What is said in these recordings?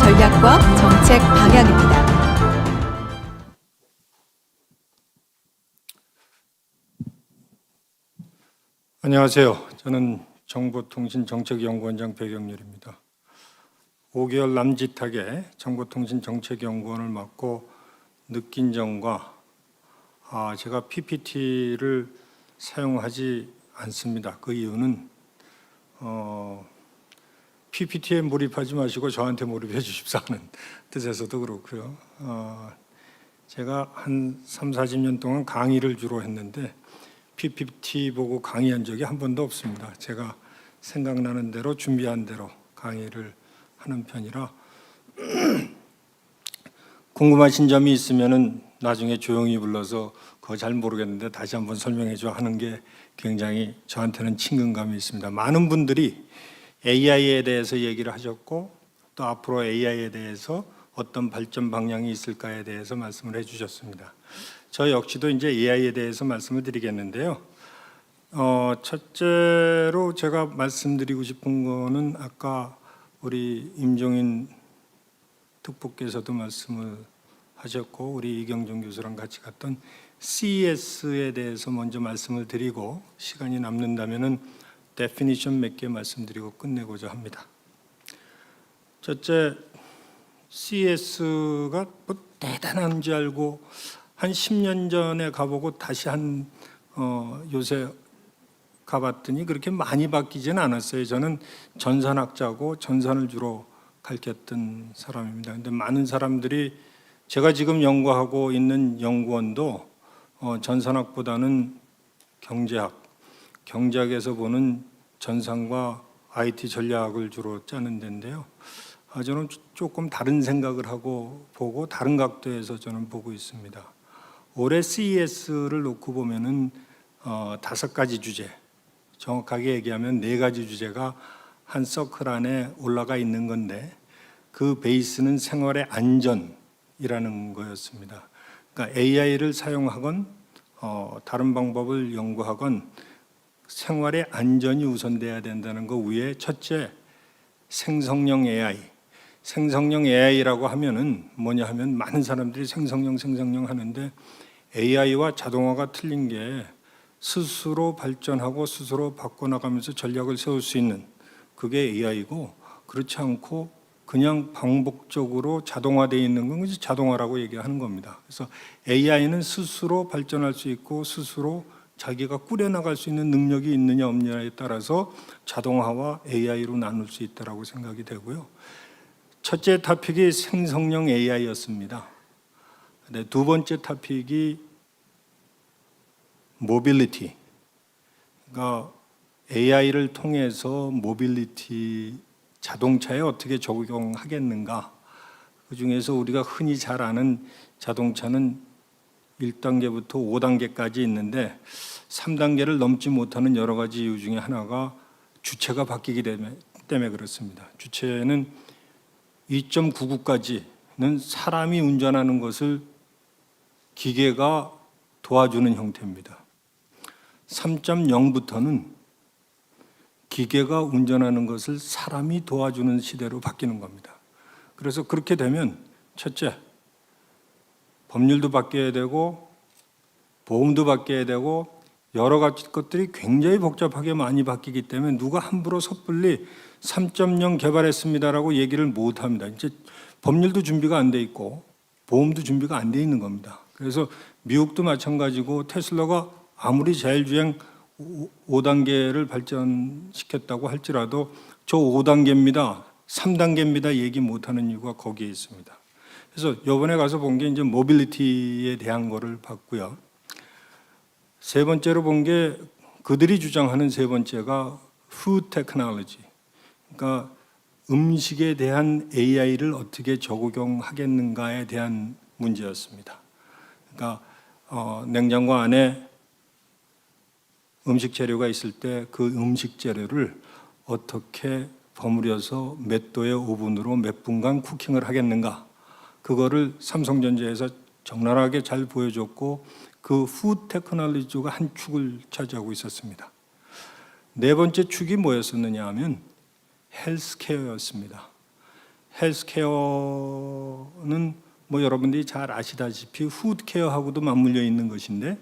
전략과 정책 방향입니다. 안녕하세요. 저는 정보통신정책연구원장 배경렬입니다. 5개월 남짓하게 정보통신정책연구원을 맡고 느낀 점과 아, 제가 PPT를 사용하지 않습니다. 그 이유는 어, PPT에 몰입하지 마시고 저한테 몰입해 주십사 하는 뜻에서도 그렇고요. 어, 제가 한 3, 40년 동안 강의를 주로 했는데 PPT 보고 강의한 적이 한 번도 없습니다. 제가 생각나는 대로 준비한 대로 강의를 하는 편이라 궁금하신 점이 있으면은 나중에 조용히 불러서 그거 잘 모르겠는데 다시 한번 설명해 줘 하는 게 굉장히 저한테는 친근감이 있습니다. 많은 분들이 AI에 대해서 얘기를 하셨고 또 앞으로 AI에 대해서 어떤 발전 방향이 있을까에 대해서 말씀을 해 주셨습니다. 저 역시도 이제 AI에 대해서 말씀을 드리겠는데요. 어, 첫째로 제가 말씀드리고 싶은 거는 아까 우리 임종인 특보께서도 말씀을 하셨고 우리 이경정 교수랑 같이 갔던 CES에 대해서 먼저 말씀을 드리고 시간이 남는다면은 데피니션 몇 개 말씀드리고 끝내고자 합니다. 첫째 CES가 뭐 대단한 줄 알고 한 10년 전에 가보고 다시 한 어, 요새 가봤더니 그렇게 많이 바뀌지는 않았어요. 저는 전산학자고 전산을 주로 가르쳤던 사람입니다. 근데 많은 사람들이 제가 지금 연구하고 있는 연구원도 어, 전산학보다는 경제학, 경제학에서 보는 전산과 IT 전략을 주로 짜는 데인데요. 아, 저는 조금 다른 생각을 하고 보고 다른 각도에서 저는 보고 있습니다. 올해 CES를 놓고 보면은 어, 다섯 가지 주제, 정확하게 얘기하면 네 가지 주제가 한 서클 안에 올라가 있는 건데 그 베이스는 생활의 안전이라는 거였습니다. 그러니까 AI를 사용하건 어, 다른 방법을 연구하건 생활의 안전이 우선돼야 된다는 거 위에 첫째 생성형 AI. 생성형 AI라고 하면은 뭐냐 하면 많은 사람들이 생성형 생성형 하는데 AI와 자동화가 틀린 게 스스로 발전하고 스스로 바꿔나가면서 전략을 세울 수 있는 그게 AI고 그렇지 않고 그냥 반복적으로 자동화되어 있는 건 자동화라고 얘기하는 겁니다. 그래서 AI는 스스로 발전할 수 있고 스스로 자기가 꾸려나갈 수 있는 능력이 있느냐 없느냐에 따라서 자동화와 AI로 나눌 수 있다라고 생각이 되고요. 첫째 토픽이 생성형 AI였습니다. 네, 두 번째 토픽이 모빌리티. 그러니까 AI를 통해서 모빌리티 자동차에 어떻게 적용하겠는가? 그 중에서 우리가 흔히 잘 아는 자동차는 1단계부터 5단계까지 있는데 3단계를 넘지 못하는 여러 가지 이유 중에 하나가 주체가 바뀌기 때문에, 그렇습니다. 주체는 2.99까지는 사람이 운전하는 것을 기계가 도와주는 형태입니다. 3.0부터는 기계가 운전하는 것을 사람이 도와주는 시대로 바뀌는 겁니다. 그래서 그렇게 되면 첫째, 법률도 바뀌어야 되고 보험도 바뀌어야 되고 여러 가지 것들이 굉장히 복잡하게 많이 바뀌기 때문에 누가 함부로 섣불리 3.0 개발했습니다라고 얘기를 못 합니다. 이제 법률도 준비가 안 돼 있고 보험도 준비가 안 돼 있는 겁니다. 그래서 미국도 마찬가지고 테슬라가 아무리 자율주행 5단계를 발전시켰다고 할지라도 저 5단계입니다. 3단계입니다. 얘기 못 하는 이유가 거기에 있습니다. 그래서 요번에 가서 본 게 이제 모빌리티에 대한 거를 봤고요. 세 번째로 본 게 그들이 주장하는 세 번째가 food technology. 그러니까 음식에 대한 AI를 어떻게 적용하겠는가에 대한 문제였습니다. 그러니까 어, 냉장고 안에 음식 재료가 있을 때 그 음식 재료를 어떻게 버무려서 몇 도의 오븐으로 몇 분간 쿠킹을 하겠는가 그거를 삼성전자에서 적나라하게 잘 보여줬고 그 푸드 테크놀로지가 한 축을 차지하고 있었습니다. 네 번째 축이 뭐였었느냐 하면 헬스케어였습니다. 헬스케어는 뭐 여러분들이 잘 아시다시피 푸드케어하고도 맞물려 있는 것인데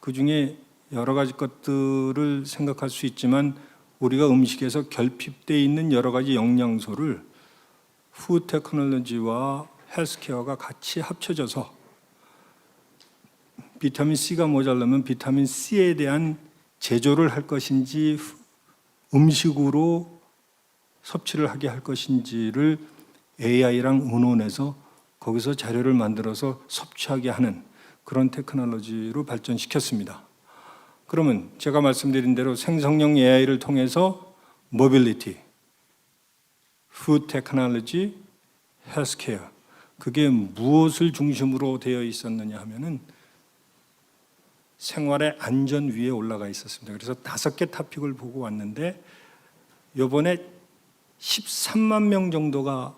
그 중에 여러 가지 것들을 생각할 수 있지만 우리가 음식에서 결핍돼 있는 여러 가지 영양소를 푸드 테크놀로지와 헬스케어가 같이 합쳐져서 비타민 C가 모자라면 비타민 C에 대한 제조를 할 것인지 음식으로 섭취를 하게 할 것인지를 AI랑 의논해서 거기서 자료를 만들어서 섭취하게 하는 그런 테크놀로지로 발전시켰습니다. 그러면 제가 말씀드린 대로 생성형 AI를 통해서 모빌리티, 푸드 테크놀로지, 헬스케어 그게 무엇을 중심으로 되어 있었느냐 하면은 생활의 안전 위에 올라가 있었습니다. 그래서 다섯 개 타픽을 보고 왔는데 요번에 13만 명 정도가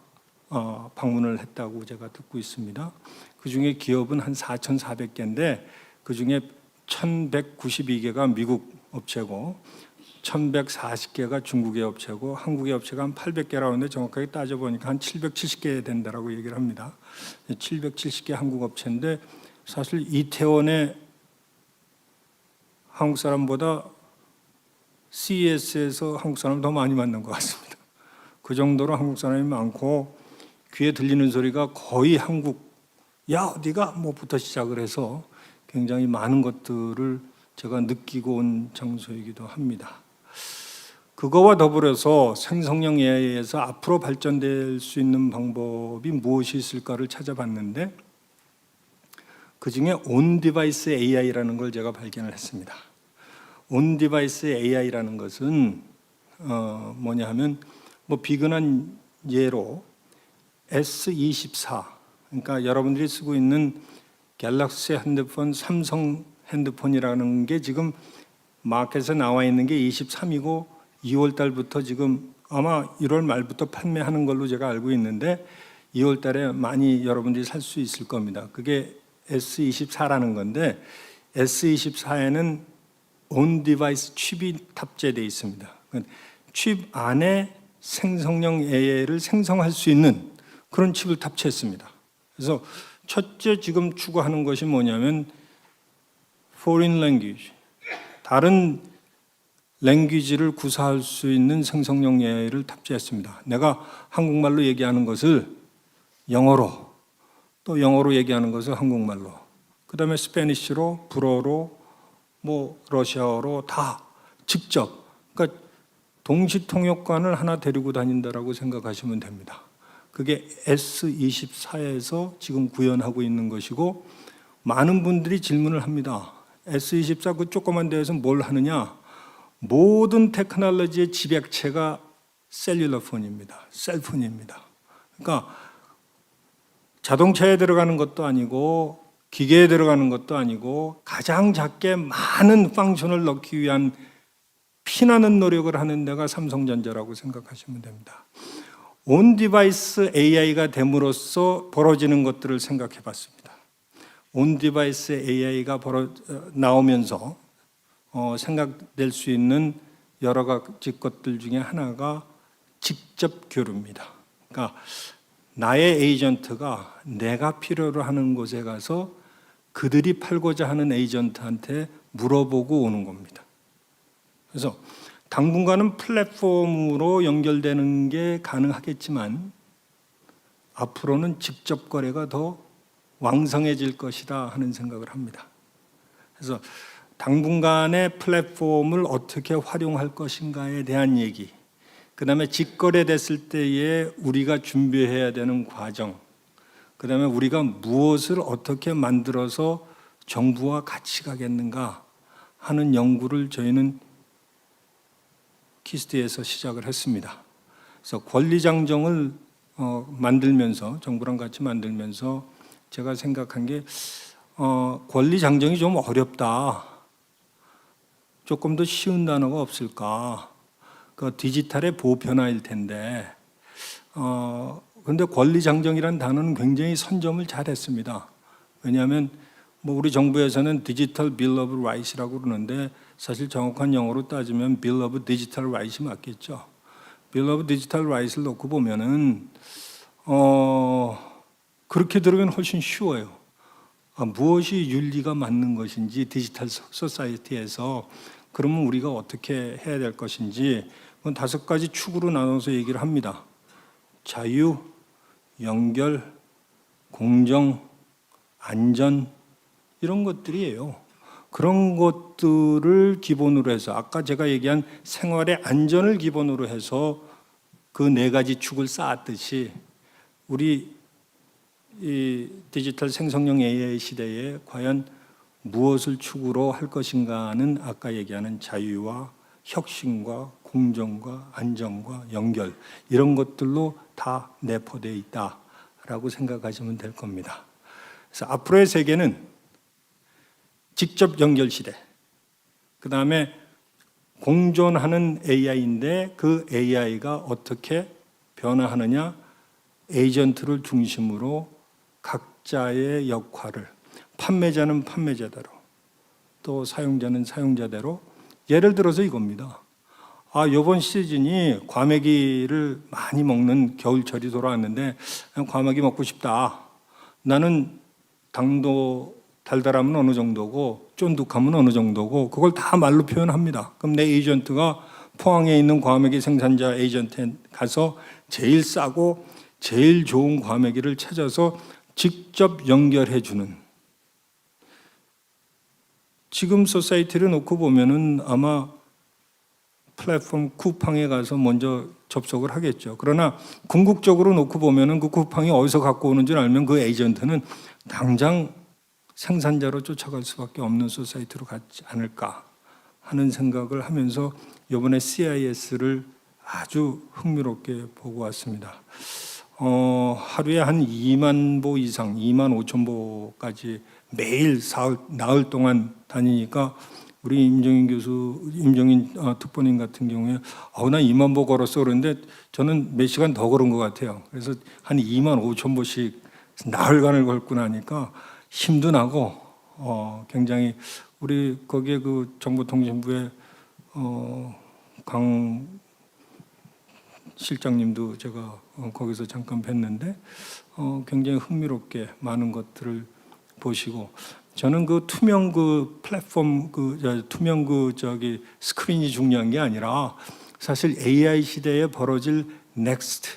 어, 방문을 했다고 제가 듣고 있습니다. 그 중에 기업은 한 4,400개인데 그 중에 1,192개가 미국 업체고 1,140개가 중국의 업체고 한국의 업체가 한 800개라고 하는데 정확하게 따져보니까 한 770개 된다라고 얘기를 합니다. 770개 한국 업체인데 사실 이태원에 한국 사람보다 CES에서 한국 사람 더 많이 만난 것 같습니다. 그 정도로 한국 사람이 많고 귀에 들리는 소리가 거의 한국 야 어디가 뭐부터 시작을 해서 굉장히 많은 것들을 제가 느끼고 온 장소이기도 합니다. 그거와 더불어서 생성형 AI에서 앞으로 발전될 수 있는 방법이 무엇이 있을까를 찾아봤는데 그 중에 온 디바이스 AI라는 걸 제가 발견을 했습니다. 온 디바이스 AI라는 것은 어 뭐냐 하면 뭐 비근한 예로 S24 그러니까 여러분들이 쓰고 있는 갤럭시 핸드폰, 삼성 핸드폰이라는 게 지금 마켓에 나와 있는 게 23이고 2월 달부터 지금 아마 1월 말부터 판매하는 걸로 제가 알고 있는데 2월 달에 많이 여러분들이 살 수 있을 겁니다. 그게 S24라는 건데 S24에는 온 디바이스 칩이 탑재되어 있습니다. 칩 안에 생성형 AI를 생성할 수 있는 그런 칩을 탑재했습니다. 그래서 첫째 지금 추구하는 것이 뭐냐면 foreign language 다른 랭귀지를 구사할 수 있는 생성형 AI를 탑재했습니다. 내가 한국말로 얘기하는 것을 영어로 또 영어로 얘기하는 것을 한국말로 그 다음에 스페니쉬로 불어로 뭐 러시아어로 다 직접 그러니까 동시 통역관을 하나 데리고 다닌다라고 생각하시면 됩니다. 그게 S24에서 지금 구현하고 있는 것이고 많은 분들이 질문을 합니다. S24 그 조그만 데에서 뭘 하느냐? 모든 테크놀로지의 집약체가 셀룰러 폰입니다. 셀폰입니다. 그러니까 자동차에 들어가는 것도 아니고 기계에 들어가는 것도 아니고 가장 작게 많은 펑션을 넣기 위한 피나는 노력을 하는 데가 삼성전자라고 생각하시면 됩니다. 온 디바이스 AI가 됨으로써 벌어지는 것들을 생각해 봤습니다. 온 디바이스 AI가 벌어 나오면서 어, 생각될 수 있는 여러 가지 것들 중에 하나가 직접 교류입니다. 그러니까 나의 에이전트가 내가 필요로 하는 곳에 가서 그들이 팔고자 하는 에이전트한테 물어보고 오는 겁니다. 그래서 당분간은 플랫폼으로 연결되는 게 가능하겠지만 앞으로는 직접 거래가 더 왕성해질 것이다 하는 생각을 합니다. 그래서 당분간의 플랫폼을 어떻게 활용할 것인가에 대한 얘기, 그 다음에 직거래 됐을 때에 우리가 준비해야 되는 과정, 그 다음에 우리가 무엇을 어떻게 만들어서 정부와 같이 가겠는가 하는 연구를 저희는 키스트에서 시작을 했습니다. 그래서 권리장정을 어, 만들면서 정부랑 같이 만들면서 제가 생각한 게 어, 권리장정이 좀 어렵다. 조금 더 쉬운 단어가 없을까? 그 디지털의 보편화일 텐데. 어, 근데 권리장정이라는 단어는 굉장히 선점을 잘했습니다. 왜냐하면 뭐 우리 정부에서는 디지털 빌 오브 라이트라고 그러는데 사실 정확한 영어로 따지면 빌 오브 디지털 라이트 맞겠죠. 빌 오브 디지털 라이트를 놓고 보면은 어, 그렇게 들으면 훨씬 쉬워요. 아, 무엇이 윤리가 맞는 것인지 디지털 소- 소사이티에서 그러면 우리가 어떻게 해야 될 것인지 그건 다섯 가지 축으로 나눠서 얘기를 합니다. 자유, 연결, 공정, 안전 이런 것들이에요. 그런 것들을 기본으로 해서 아까 제가 얘기한 생활의 안전을 기본으로 해서 그 네 가지 축을 쌓았듯이 우리 이 디지털 생성형 AI 시대에 과연 무엇을 축으로 할 것인가는 아까 얘기하는 자유와 혁신과 공정과 안정과 연결 이런 것들로 다 내포되어 있다라고 생각하시면 될 겁니다. 그래서 앞으로의 세계는 직접 연결 시대. 그 다음에 공존하는 AI인데 그 AI가 어떻게 변화하느냐 에이전트를 중심으로 각자의 역할을 판매자는 판매자대로 또 사용자는 사용자대로 예를 들어서 이겁니다. 아, 요번 시즌이 과메기를 많이 먹는 겨울철이 돌아왔는데 과메기 먹고 싶다. 나는 당도 달달함은 어느 정도고 쫀득함은 어느 정도고 그걸 다 말로 표현합니다. 그럼 내 에이전트가 포항에 있는 과메기 생산자 에이전트에 가서 제일 싸고 제일 좋은 과메기를 찾아서 직접 연결해 주는 지금 소사이티를 놓고 보면은 아마 플랫폼 쿠팡에 가서 먼저 접속을 하겠죠. 그러나 궁극적으로 놓고 보면은 그 쿠팡이 어디서 갖고 오는 줄 알면 그 에이전트는 당장 생산자로 쫓아갈 수밖에 없는 소사이티로 갔지 않을까 하는 생각을 하면서 이번에 CIS를 아주 흥미롭게 보고 왔습니다. 어, 하루에 한 2만 보 이상, 2만 5천 보까지 매일 사흘, 나흘 동안 다니니까 우리 임정인 교수, 임정인 어, 특보님 같은 경우에 어, 나 2만 보 걸었어 그러는데 저는 몇 시간 더 걸은 것 같아요. 그래서 한 2만 5천 보씩 나흘간을 걸고 나니까 힘도 나고 어, 굉장히 우리 거기에 그 정보통신부에 어, 강 실장님도 제가 어, 거기서 잠깐 뵀는데 어, 굉장히 흥미롭게 많은 것들을 보시고 저는 그 투명 그 플랫폼 그 저, 투명 그 저기 스크린이 중요한 게 아니라 사실 AI 시대에 벌어질 넥스트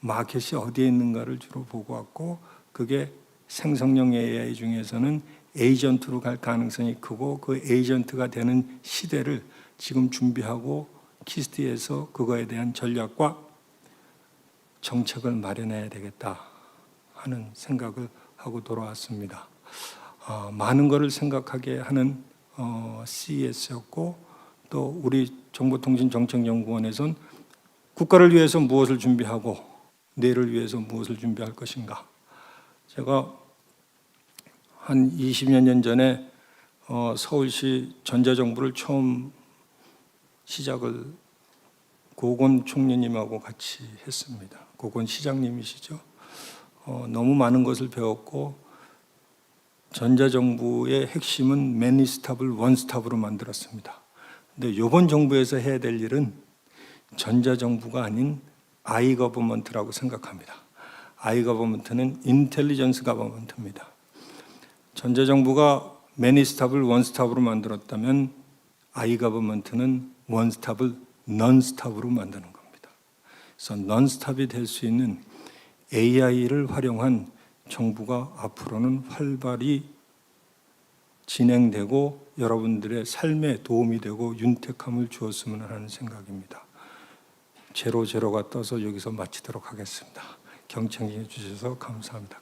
마켓이 어디에 있는가를 주로 보고 왔고 그게 생성형 AI 중에서는 에이전트로 갈 가능성이 크고 그 에이전트가 되는 시대를 지금 준비하고 키스트에서 그거에 대한 전략과 정책을 마련해야 되겠다 하는 생각을 하고 돌아왔습니다. 어, 많은 것을 생각하게 하는 어, CES였고 또 우리 정보통신정책연구원에선 국가를 위해서 무엇을 준비하고 내를 위해서 무엇을 준비할 것인가. 제가 한 20여 년 전에 어, 서울시 전자정부를 처음 시작을 고건 총리님하고 같이 했습니다. 고건 시장님이시죠. 어, 너무 많은 것을 배웠고 전자정부의 핵심은 매니스탑을 원스탑으로 만들었습니다. 근데 이번 정부에서 해야 될 일은 전자정부가 아닌 아이 거버먼트라고 생각합니다. 아이 거버먼트는 인텔리전스 거버먼트입니다. 전자정부가 매니스탑을 원스탑으로 만들었다면 아이 거버먼트는 원스탑을 넌스탑으로 만드는 겁니다. 그래서 넌스탑이 될 수 있는 AI를 활용한 정부가 앞으로는 활발히 진행되고 여러분들의 삶에 도움이 되고 윤택함을 주었으면 하는 생각입니다. 제로 제로가 떠서 여기서 마치도록 하겠습니다. 경청해 주셔서 감사합니다.